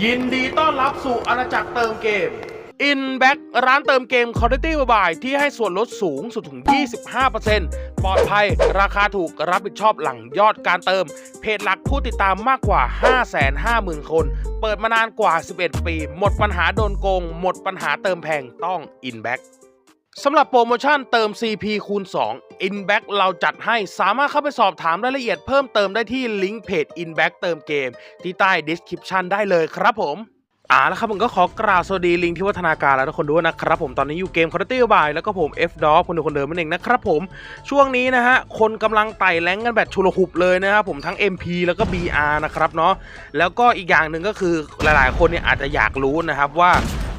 ยินดีต้อนรับสู่อาณาจักรเติมเกม Inback ร้านเติมเกม Quality Mobile ที่ให้ส่วนลดสูงสุดถึง 25%ปลอดภัย ราคาถูกรับผิดชอบหลังยอดการเติม เพจหลักผู้ติดตามมากกว่า 550,000 คน เปิดมานานกว่า 11 ปี หมดปัญหาโดนโกง หมดปัญหาเติมแพงต้อง Inback สำหรับโปรโมชั่นเติม CP คูณ 2 Inback เราจัดให้สามารถเข้าไปสอบถามรายละเอียดเพิ่มเติมได้ที่ลิงก์เพจ Inback เติมเกม ที่ใต้ description ได้เลยครับผมอ่าแล้วครับผมก็ขอกราบสวัสดีลิงที่วัฒนาการแล้วทุกคนด้วยนะครับผมตอนนี้อยู่เกม Quality Mobile แล้วก็ผม F d o g คนเดิมคนเดิมนั่นเองนะครับผมช่วงนี้นะฮะคนกำลังไต่แรงกันแบบชุลหุบเลยนะครับผมทั้ง MP แล้วก็ BR นะครับเนาะแล้วก็อีกอย่างหนึ่งก็คือหลายๆ คนเนี่ยอาจจะอยากรู้นะครับว่า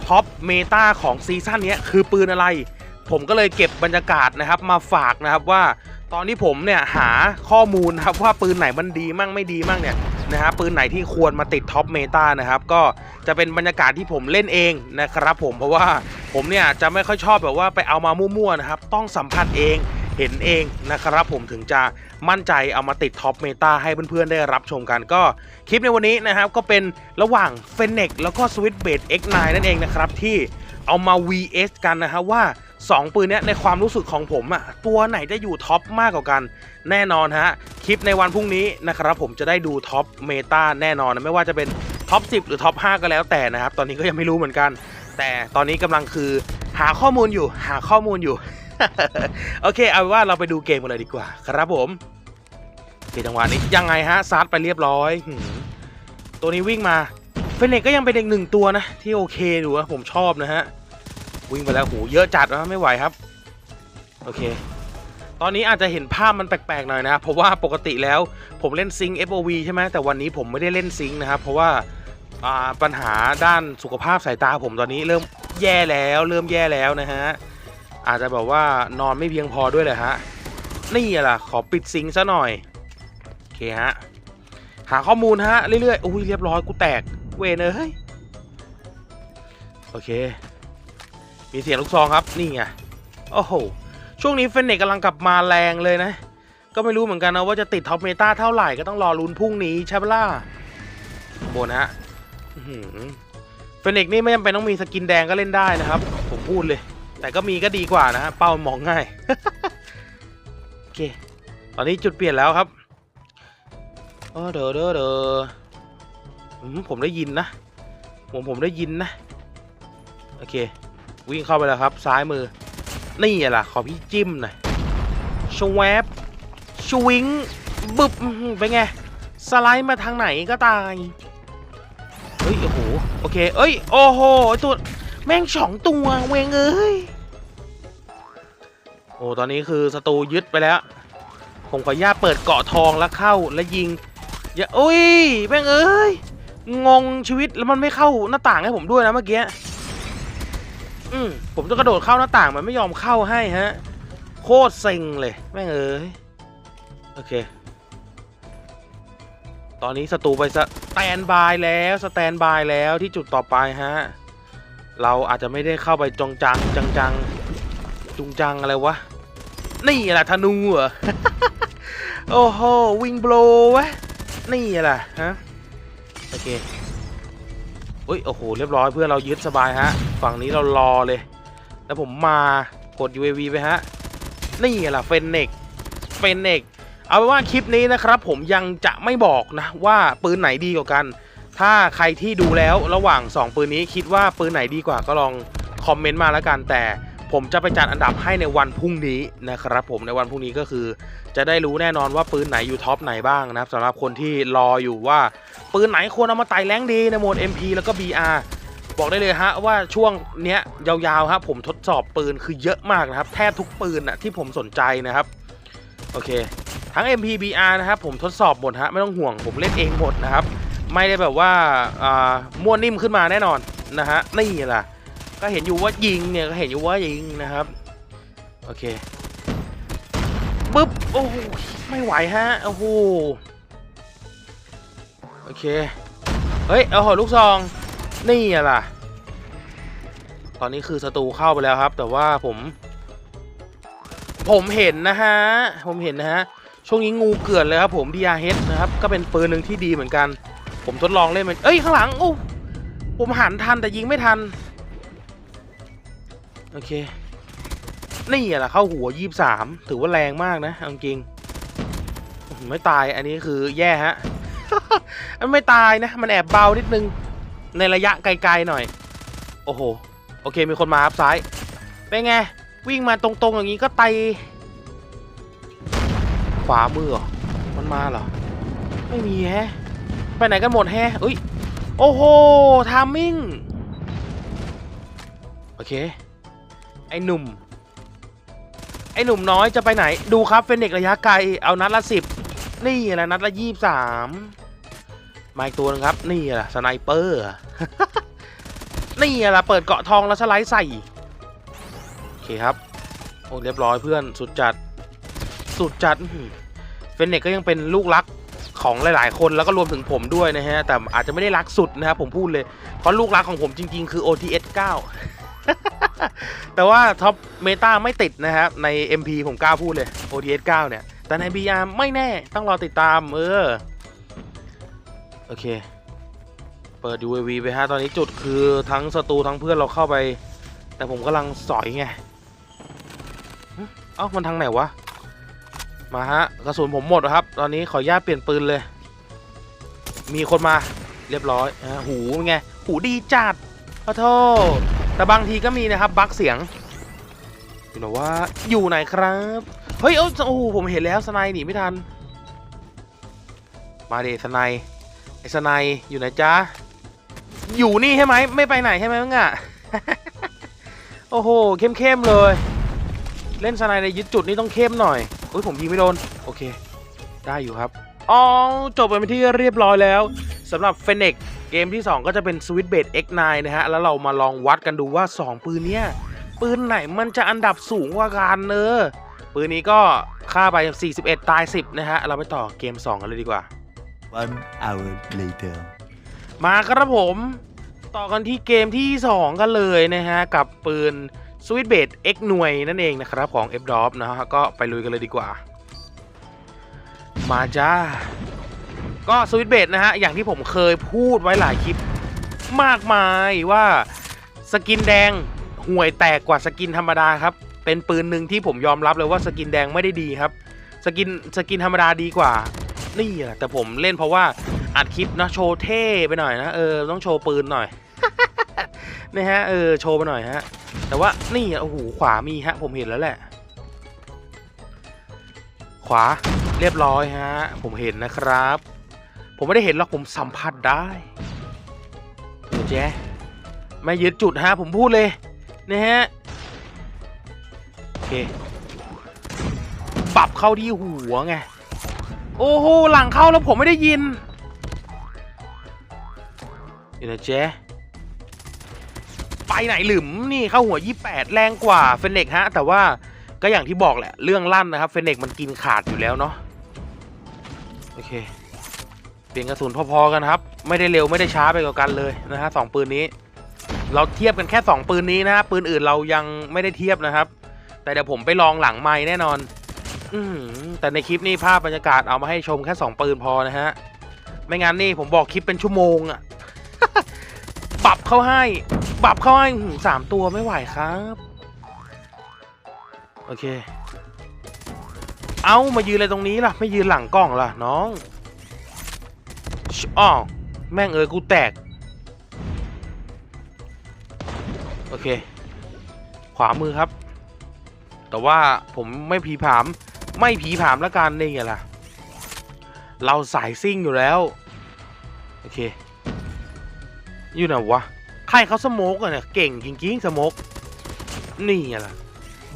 ท็อปเมตาของซีซั่นนี้คือปืนอะไร ผมก็เลยเก็บบรรยากาศนะครับมาฝากนะครับว่าตอนที่ผมเนี่ยหาข้อมูลครับว่าปืนไหนมันดีมั่งไม่ดีมั่งเนี่ยนะฮะปืนไหนที่ควรมาติดท็อปเมตานะครับก็จะเป็นบรรยากาศที่ผมเล่นเองนะครับผมเพราะว่าผมเนี่ยจะไม่ค่อยชอบแบบว่าไปเอามามั่วๆนะครับต้องสัมผัสเองเห็นเองนะครับผมถึงจะมั่นใจเอามาติดท็อปเมตาให้เพื่อนๆได้รับชมกันก็คลิปในวันนี้นะครับก็เป็นระหว่างเฟนเนกแล้วก็สวิตเบด X9 นั่นเองนะครับที่เอามา VS กันนะครับว่า 2ปืนเนี้ยในความรู้สึกของผมอะตัวไหนจะอยู่ท็อปมากกว่ากัน แน่นอนฮะ คลิปในวันพรุ่งนี้นะครับผมจะได้ดูท็อปเมตาแน่นอนนะไม่ว่าจะเป็นท็อป10 หรือท็อป5ก็แล้วแต่นะครับ ตอนนี้ก็ยังไม่รู้เหมือนกัน แต่ตอนนี้กำลังคือหาข้อมูลอยู่ หาข้อมูลอยู่ โอเค เอาว่าเราไปดูเกมกันเลยดีกว่า ครับผมในจังหวะนี้ยังไงฮะซัดไปเรียบร้อยตัวนี้วิ่งมาเฟนเนกก็ยังเป็นอีกหนึ่งตัวนะ ที่โอเคดูนะผมชอบนะฮะ วิ่งไปแล้วโหเยอะจัดนะไม่ไหวครับ โอเค ตอนนี้อาจจะเห็นภาพมันแปลกๆหน่อยนะเพราะว่าปกติแล้วผมเล่นซิง FOV ใช่ไหมแต่วันนี้ผมไม่ได้เล่นซิงนะครับ เพราะว่าปัญหาด้านสุขภาพสายตาผมตอนนี้เริ่มแย่แล้ว เริ่มแย่แล้วนะฮะอาจจะแบบว่านอนไม่เพียงพอด้วยเลยฮะนี่แหละขอปิดซิงซะหน่อยโอเคฮะหาข้อมูลฮะเรื่อยๆอุ้ยเรียบร้อยกูแตกเวนเอ้ยโอเค มีเสียงลูกซองครับนี่ไงโอ้โหช่วงนี้เฟนเนกกำลังกลับมาแรงเลยนะ ก็ไม่รู้เหมือนกันนะว่าจะติดท็อปเมตาเท่าไหร่ก็ต้องรอลุ้นพรุ่งนี้ใช่ปะล่ะโบนฮะเฟนเนกนี่ไม่จำเป็นต้องมีสกินแดงก็เล่นได้นะครับ ผมพูดเลย แต่ก็มีก็ดีกว่านะฮะเป้ามองง่ายโอเค ตอนนี้จุดเปลี่ยนแล้วครับเออเด้อเด้อเด้อผมได้ยินนะผมผมได้ยินนะ โอเค วิ่งเข้าไปแล้วครับ ซ้ายมือ นี่แหละขอพี่จิ้มหน่อยชวบชวิงบึบอื้อหือเป็นไง สไลด์มาทางไหนก็ตาย เฮ้ย โอ้โห โอเค เอ้ย โอ้โห ตัว แม่งสองตัวเวงเอ้ย โอ้ ตอนนี้คือศัตรูยึดไปแล้ว ผมขออนุญาตเปิดเกาะทองแล้วเข้าแล้วยิง อย่าโอ้ย แม่งเอ้ย งงชีวิตแล้วมันไม่เข้าหน้าต่างให้ผมด้วยนะเมื่อกี้ อืมผมจะกระโดดเข้าหน้าต่างมันไม่ยอมเข้าให้ฮะ โคตรเซ็งเลยแม่งเอ้ยโอเค ตอนนี้ศัตรูไปสแตนบายแล้วสแตนบายแล้วที่จุดต่อไปฮะ เราอาจจะไม่ได้เข้าไปจงจังจังจังจุงจังอะไรวะ นี่แหละธนูเหรอโอ้โหวิงโบลวะนี่แหละฮะโอเค อุ้ยโอ้โหเรียบร้อยเพื่อนเรายึดสบายฮะ ฝั่งนี้เรารอเลย แล้วผมมากด UAV ไปฮะ นี่แหละเฟนเนกเฟนเนกเอาเป็นว่าคลิปนี้นะครับ ผมยังจะไม่บอกนะว่าปืนไหนดีกว่ากัน ถ้าใครที่ดูแล้วระหว่าง 2 ปืนนี้คิดว่าปืนไหนดีกว่าก็ลองคอมเมนต์มาแล้วกันแต่ ผมจะไปจัดอันดับให้ในวันพรุ่งนี้นะครับผมในวันพรุ่งนี้ก็คือ จะได้รู้แน่นอนว่าปืนไหนอยู่ท็อปไหนบ้างนะครับสำหรับคนที่รออยู่ว่าปืนไหนควรเอามาไต่แรงดีในโหมด MP แล้วก็ BR บอกได้เลยฮะว่าช่วงเนี้ยยาวๆครับผมทดสอบปืนคือเยอะมากนะครับ แทบทุกปืนนะที่ผมสนใจนะครับโอเค ทั้ง MP BR นะครับผมทดสอบหมดฮะไม่ต้องห่วงผมเล่นเองหมดนะครับ ไม่ได้แบบว่าอ่ามั่วนิ่มขึ้นมาแน่นอนนะฮะนี่แหละ ก็เห็นอยู่ว่ายิงเนี่ยก็เห็นอยู่ว่ายิงนะครับโอเคปึ๊บโอ้โหไม่ไหวฮะโอ้โหโอเคเฮ้ยเอาหอลูกซองนี่อะล่ะ ตอนนี้คือศัตรูเข้าไปแล้วครับ แต่ว่าผม ผมเห็นนะฮะผมเห็นนะฮะช่วงนี้งูเกลื่อนเลยครับผม DRH นะครับ ก็เป็นปืนหนึ่งที่ดีเหมือนกัน ผมทดลองเล่นมันเอ้ยข้างหลังโอ้ผมหันทันแต่ยิงไม่ทัน โอเค นี่แหละเข้าหัวยี่สามถือว่าแรงมากนะเอาจริงไม่ตายอันนี้คือแย่ฮะมันไม่ตายนะ มันแอบเบานิดนึงในระยะไกลๆหน่อย โอ้โห โอเคมีคนมาครับซ้าย เป็นไง วิ่งมาตรงๆอย่างนี้ก็ไตขวามือเหรอมันมาเหรอ ไม่มีแฮะ ไปไหนกันหมดแฮะอุ้ย โอ้โหทามมิ่ง โอเค ไอ้หนุ่ม ไอ้หนุ่มน้อยจะไปไหน ดูครับเฟนเด็กระยะไกล เอานัดละสิบนี่แหละนัดละยี่สามมาอีกตัวนึงครับ นี่แหละสไนเปอร์ นี่แหละเปิดเกาะทองแล้วสไลด์ใส่ โอเคครับ โอ้เรียบร้อยเพื่อนสุดจัด สุดจัดเฟนเน็กก็ยังเป็นลูกรักของหลาย ๆ คนแล้วก็รวมถึงผมด้วยนะฮะ แต่อาจจะไม่ได้รักสุดนะครับผมพูดเลย เพราะลูกรักของผมจริง ๆ คือ OTS 9 แต่ว่าท็อปเมตาไม่ติดนะครับ ใน MP ผมกล้าพูดเลย OTS 9 เนี่ย แต่ใน BR ไม่แน่ต้องรอติดตาม เออ โอเค เปิด UAV ไปฮะ ตอนนี้จุดคือทั้งศัตรูทั้งเพื่อนเราเข้าไป แต่ผมกำลังสอยไง เอ้า มันทางไหนวะ มาฮะ กระสุนผมหมดครับ ตอนนี้ขออนุญาตเปลี่ยนปืนเลย มีคนมาเรียบร้อยฮะหูเป็นไง หูดีจัดขอโทษ แต่บางทีก็มีนะครับบั๊กเสียงอยู่ไหนว่าอยู่ไหนครับ เฮ้ย เอ้าโอ้โหผมเห็นแล้วสไนหนีไม่ทัน มาเดสไนไอสไนอยู่ไหนจ๊ะอยู่นี่ใช่ไหมไม่ไปไหนใช่ไหมมึงอะโอ้โหเข้มๆเลย เล่นสไนในยึดจุดนี่ต้องเข้มหน่อยอุ้ยผมยิงไม่โดนโอเค ได้อยู่ครับอ๋อจบไปเป็นที่เรียบร้อยแล้วสำหรับเฟน e ก เกมที่ 2 ก็จะเป็น Switch b a t X9 นะฮะ แล้วเรามาลองวัดกันดูว่า 2 ปืนเนี้ยปืนไหนมันจะอันดับสูงกว่ากันเนอะปืนนี้ก็ค่าไป 41 ตาย 10 นะฮะ เราไปต่อเกม 2 กันเลยดีกว่า One hour later. มาครับผม ต่อกันที่เกมที่ 2 กันเลยนะฮะ กับปืน Sweet b a t X หน่วยนั่นเองนะครับ ของ f d o p นะฮะ ก็ไปลุยกันเลยดีกว่า มาจ้า ก็ Sweet b a t นะฮะ อย่างที่ผมเคยพูดไว้หลายคลิปมากมายว่าสกินแดงห่วยแตกกว่าสกินธรรมดาครับ เป็นปืนหนึ่งที่ผมยอมรับเลยว่าสกินแดงไม่ได้ดีครับ สกินสกินธรรมดาดีกว่า นี่แหละแต่ผมเล่นเพราะว่าอัดคลิปนะโชว์เท่ไปหน่อยนะเออต้องโชว์ปืนหน่อยนะฮะเออโชว์ไปหน่อยฮะ แต่ว่านี่โอ้โหขวามีฮะ ผมเห็นแล้วแหละ ขวาเรียบร้อยฮะ ผมเห็นนะครับ ผมไม่ได้เห็นหรอกผมสัมผัสได้เดี๋ยวแจ๊ไม่ยึดจุดฮะผมพูดเลยนะฮะโอเคปรับเข้าที่หัวไงโอ้โหหลังเข้าแล้วผมไม่ได้ยินเดี๋ยวนะเจ๊ไปไหนหลืมนี่เข้าหัว 28 แรงกว่าเฟนเนกฮะ แต่ว่าก็อย่างที่บอกแหละ เรื่องลั่นนะครับ เฟนเนกมันกินขาดอยู่แล้วเนาะโอเค เปลี่ยนกระสุนพอๆกันครับ ไม่ได้เร็วไม่ได้ช้าไปกว่ากันเลยนะฮะสองปืนนี้ เราเทียบกันแค่ 2 ปืนนี้นะฮะปืนอื่นเรายังไม่ได้เทียบนะครับ แต่เดี๋ยวผมไปลองหลังไม้แน่นอน อืแต่ในคลิปนี้ภาพบรรยากาศเอามาให้ชมแค่ 2 ปืนพอนะฮะไม่งั้นนี่ผมบอกคลิปเป็นชั่วโมงอะปรับเข้าให้ปรับเข้าให้สามตัวไม่ไหวครับ โอเค เอามายืนอะไรตรงนี้ล่ะ ไม่ยืนหลังกล้องล่ะน้อง ชิอ้าวแม่งเอยกูแตก โอเค ขวามือครับ แต่ว่าผมไม่ผีผาม ไม่ผีผามล้วกันนี่ไงล่ะ เราสายซิ่งอยู่แล้ว โอเค อยู่ไหนวะใครเขาสโมกอะเนี่ย เก่งจริงๆสโมกนี่ไงล่ะ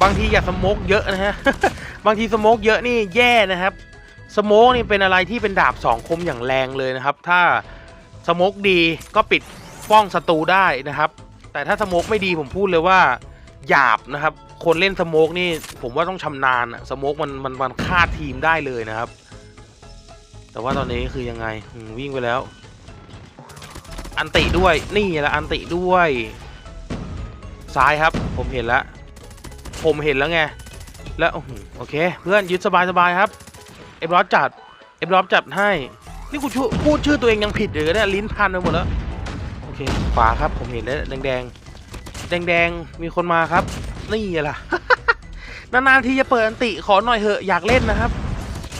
บางทีอยากสโมกเยอะนะฮะ บางทีสโมกเยอะนี่แย่นะครับ สโมกนี่เป็นอะไรที่เป็นดาบสองคมอย่างแรงเลยนะครับ ถ้าสโมกดีก็ปิดป้องศัตรูได้นะครับ แต่ถ้าสโมกไม่ดีผมพูดเลยว่าหยาบนะครับ คนเล่นสโมกนี่ผมว่าต้องชำนาญอะสโมกมันมันมันฆ่าทีมได้เลยนะครับ แต่ว่าตอนนี้คือยังไงวิ่งไปแล้ว อันติด้วยนี่แหละอันติด้วยซ้ายครับ ผมเห็นแล้ว ผมเห็นแล้วไง แล้วโอเค เพื่อนยึดสบายๆครับ เอฟรอสจัด เอฟรอสจัดให้ นี่กูพูดชื่อตัวเองยังผิดเลยเนี่ยลิ้นพันไปหมดแล้ว โอเค ขวาครับ ผมเห็นแล้วแดงแดงแดงแดงมีคนมาครับ นี่ล่ะ นานๆทีจะเปิดอันติ ขอหน่อยเหอะอยากเล่นนะครับ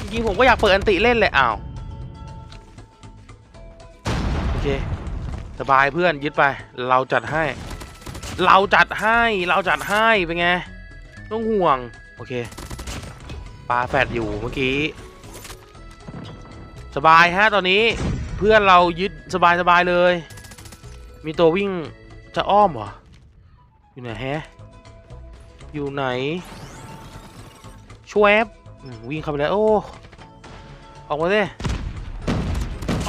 จริงๆผมก็อยากเปิดอันติเล่นเลยอ้าว โอเค สบายเพื่อนยึดไป เราจัดให้ เราจัดให้ เราจัดให้ เป็นไง ต้องห่วง โอเค ปลาแฟดอยู่เมื่อกี้ สบายฮะตอนนี้เพื่อนเรายึดสบายสบายเลย มีตัววิ่งจะอ้อมเหรอ อยู่ไหนฮะ อยู่ไหนช่วบอืมวิ่งเข้าไปแล้วโอ้ออกมาสิ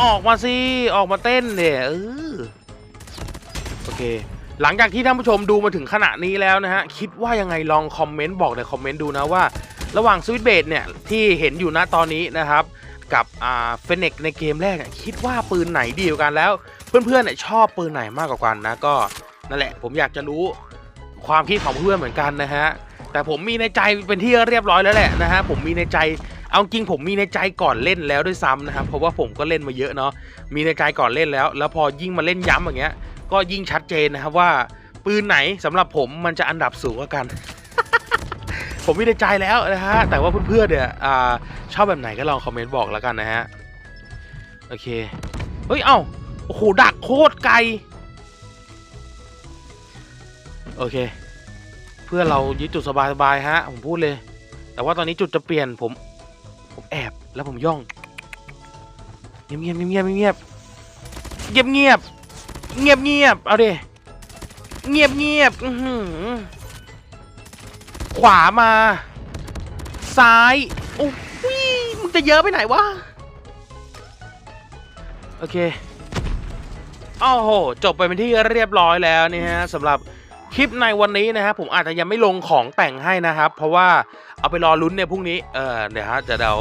ออกมาสิออกมาเต้นเดี๋ยเออโอเค หลังจากที่ท่านผู้ชมดูมาถึงขณะนี้แล้วนะฮะ คิดว่ายังไงลองคอมเมนต์บอกในคอมเมนต์ดูนะว่า ระหว่างสวิตเบดเนี่ย ที่เห็นอยู่ณตอนนี้นะครับ กับอ่าเฟเน็กในเกมแรกเนี่ยคิดว่าปืนไหนดีกว่ากันแล้ว เพื่อนๆเนี่ยชอบปืนไหนมากกว่ากันนะก็นั่นแหละ ผมอยากจะรู้ความคิดของเพื่อนเหมือนกันนะฮะแต่ผมมีในใจเป็นที่เรียบร้อยแล้วแหละนะฮะผมมีในใจเอาจริงผมมีในใจก่อนเล่นแล้วด้วยซ้ำนะครับเพราะว่าผมก็เล่นมาเยอะเนาะมีในใจก่อนเล่นแล้ว แล้วพอยิ่งมาเล่นย้ำอย่างเงี้ย ก็ยิ่งชัดเจนนะครับว่า ปืนไหนสำหรับผมมันจะอันดับสูงกว่ากัน ผมมีในใจแล้วนะฮะ แต่ว่าเพื่อนๆเนี่ยอ่าชอบแบบไหนก็ลองคอมเมนต์บอกแล้วกันนะฮะ โอเค เฮ้ย เอ้า โอ้โห ดักโคตรไกล โอเค เพื่อเรายึดจุดสบายๆฮะ ผมพูดเลย แต่ว่าตอนนี้จุดจะเปลี่ยนผม ผมแอบแล้วผมย่อง เงียบเงียบเงียบเงียบเงียบเงียบเงียบเงียบเอาดิเงียบเงียบอื้อหือ ขวามา ซ้ายโอ้ยมึงจะเยอะไปไหนวะ โอเคโอ้โห จบไปเป็นที่เรียบร้อยแล้วนี่ฮะสำหรับคลิปในวันนี้นะครับผมอาจจะยังไม่ลงของแต่งให้นะครับ เพราะว่าเอาไปรอลุ้นในพรุ่งนี้ เออเดี๋ยวฮะจะเดี๋ยว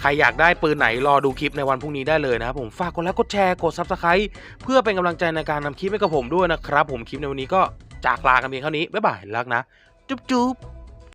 ใครอยากได้ปืนไหนรอดูคลิปในวันพรุ่งนี้ได้เลยนะครับผมฝากกดไลค์กดแชร์กด subscribe เพื่อเป็นกำลังใจในการทำคลิปให้กับผมด้วยนะครับ ผมคลิปในวันนี้ก็จากลากันเพียงเท่านี้บ๊ายบายรักนะ จุ๊บจุ๊บ